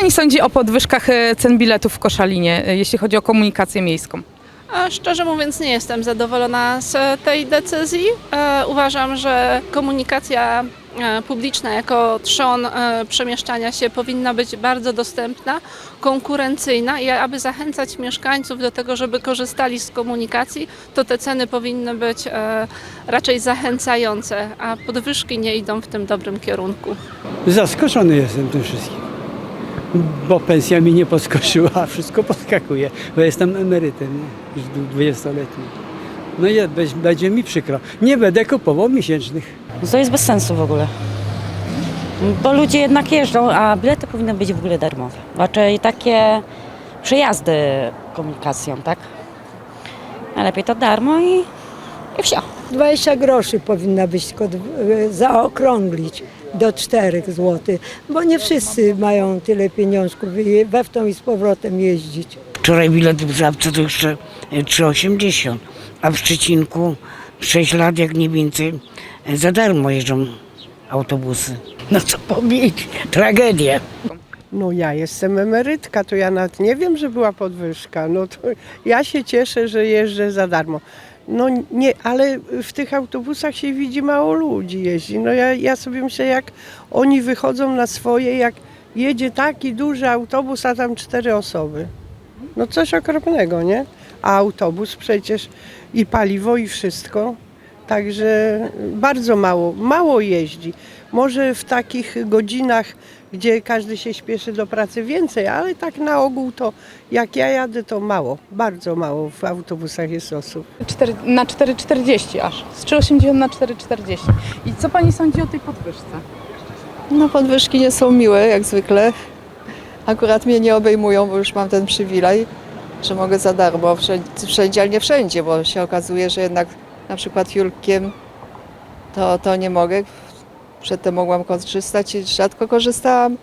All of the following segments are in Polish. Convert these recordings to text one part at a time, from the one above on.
pani sądzi o podwyżkach e, cen biletów w Koszalinie, e, jeśli chodzi o komunikację miejską? A szczerze mówiąc, nie jestem zadowolona z tej decyzji. E, uważam, że komunikacja e, publiczna jako trzon e, przemieszczania się powinna być bardzo dostępna, konkurencyjna i aby zachęcać mieszkańców do tego, żeby korzystali z komunikacji, to te ceny powinny być e, raczej zachęcające, a podwyżki nie idą w tym dobrym kierunku. Zaskoczony jestem tym wszystkim. Bo pensja mi nie podskoczyła, a wszystko podskakuje. Bo jestem emerytem, już 20-letni. No i będzie mi przykro. Nie będę kupował miesięcznych. To jest bez sensu w ogóle. Bo ludzie jednak jeżdżą, a bilety powinny być w ogóle darmowe. Raczej takie przejazdy komunikacją, tak? Najlepiej to darmo i, i wsio. 20 groszy powinna być tylko e, zaokrąglić do 4 zł, bo nie wszyscy mają tyle pieniążków we w tą i z powrotem jeździć. Wczoraj bilet w Żabce to jeszcze e, 3,80, a w Szczecinku 6 lat, jak nie więcej, e, za darmo jeżdżą autobusy. No co powiedzieć, tragedia. No ja jestem emerytka, to ja nawet nie wiem, że była podwyżka. No to ja się cieszę, że jeżdżę za darmo. No nie, ale w tych autobusach się widzi mało ludzi jeździ. No ja, ja sobie myślę, jak oni wychodzą na swoje, jak jedzie taki duży autobus, a tam cztery osoby. No coś okropnego, nie? A autobus przecież i paliwo i wszystko. Także bardzo mało, mało jeździ. Może w takich godzinach, gdzie każdy się śpieszy do pracy więcej, ale tak na ogół to jak ja jadę, to mało, bardzo mało w autobusach jest osób. Cztery, na 4,40 aż. Z 3,80 na 4,40. I co pani sądzi o tej podwyżce? No podwyżki nie są miłe, jak zwykle. Akurat mnie nie obejmują, bo już mam ten przywilej, że mogę za darmo wszędzie, wszędzie ale nie wszędzie, bo się okazuje, że jednak na przykład Julkiem to, to nie mogę. Przedtem mogłam korzystać i rzadko korzystałam.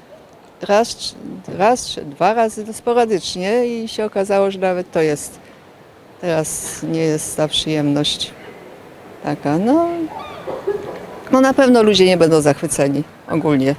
Raz, raz dwa razy sporadycznie i się okazało, że nawet to jest. Teraz nie jest ta przyjemność taka. No, no na pewno ludzie nie będą zachwyceni ogólnie.